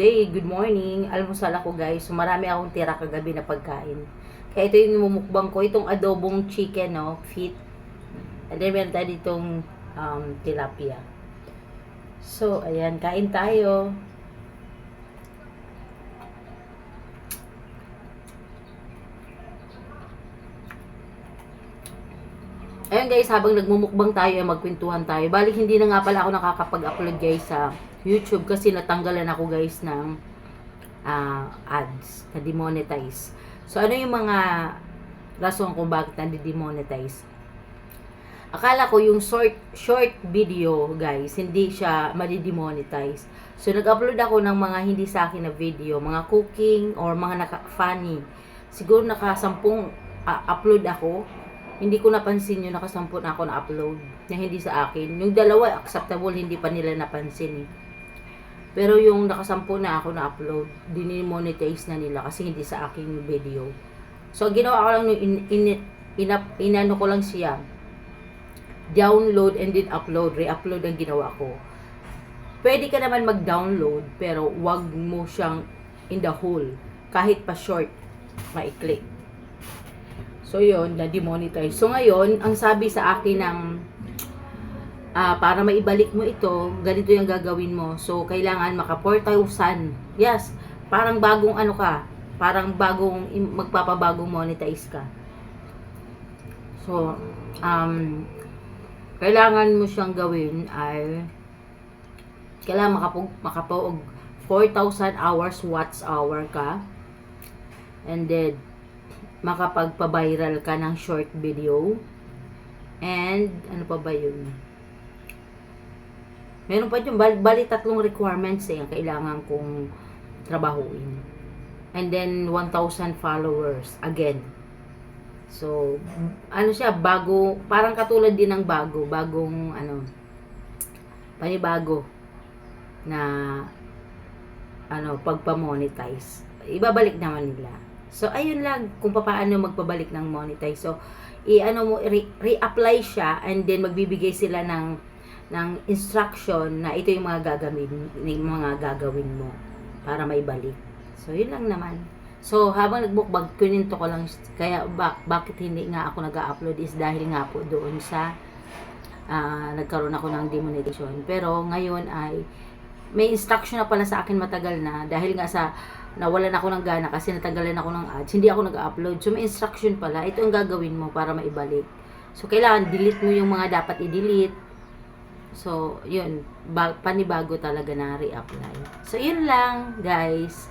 day, good morning. Almusal ako guys. So, marami akong tira kagabi na pagkain. Kaya ito yung mumukbang ko. Itong adobong chicken, no? Feet. And then meron tayo ditong um, tilapia. So, ayan. Kain tayo. Ayun guys, habang nagmumukbang tayo, ay magkwentuhan tayo. Balik hindi na nga pala ako nakakapag-upload guys sa YouTube kasi natanggalan ako guys ng ah, ads na demonetize. So ano yung mga rason kung bakit na-demonetize? Akala ko yung short short video guys, hindi siya madi-demonetize. So nag-upload ako ng mga hindi sa akin na video, mga cooking or mga naka-funny. Siguro nakasampung ah, upload ako hindi ko napansin yung nakasampu na ako na upload na hindi sa akin. Yung dalawa, acceptable, hindi pa nila napansin eh. Pero yung nakasampu na ako na upload, dinimonetize na nila kasi hindi sa akin yung video. So, ginawa ko lang, yung in, in, inap, inano ko lang siya. Download and then upload. Re-upload ang ginawa ko. Pwede ka naman mag-download, pero wag mo siyang in the whole. Kahit pa short, ma-click. So, yun, na-demonetize. So, ngayon, ang sabi sa akin ng ah, para maibalik mo ito, ganito yung gagawin mo. So, kailangan maka 4,000. Yes, parang bagong ano ka, parang bagong magpapabagong monetize ka. So, um, kailangan mo siyang gawin ay kailangan makapag, makapag 4,000 hours watch hour ka. And then, makapagpa-viral ka ng short video. And, ano pa ba yun? Meron pa yun, bali, bali tatlong requirements eh, ang kailangan kong trabahuin. And then, 1,000 followers, again. So, ano siya, bago, parang katulad din ng bago, bagong, ano, panibago na, ano, pagpa-monetize. Ibabalik naman nila. So, ayun lang kung paano magpabalik ng monetize. So, i-ano mo, re- re-apply siya and then magbibigay sila ng ng instruction na ito yung mga gagawin, yung mga gagawin mo para maibalik. So, yun lang naman. So, habang nagbukbag, kuninto ko lang, kaya bak- bakit hindi nga ako nag-upload is dahil nga po doon sa ah, nagkaroon ako ng demonetization. Pero ngayon ay may instruction na pala sa akin matagal na dahil nga sa nawalan ako ng gana kasi natanggalan ako ng ads, hindi ako nag-upload. So may instruction pala, ito ang gagawin mo para maibalik. So kailangan delete mo yung mga dapat i-delete. So, yun, ba- panibago talaga na re-apply. So, yun lang, guys.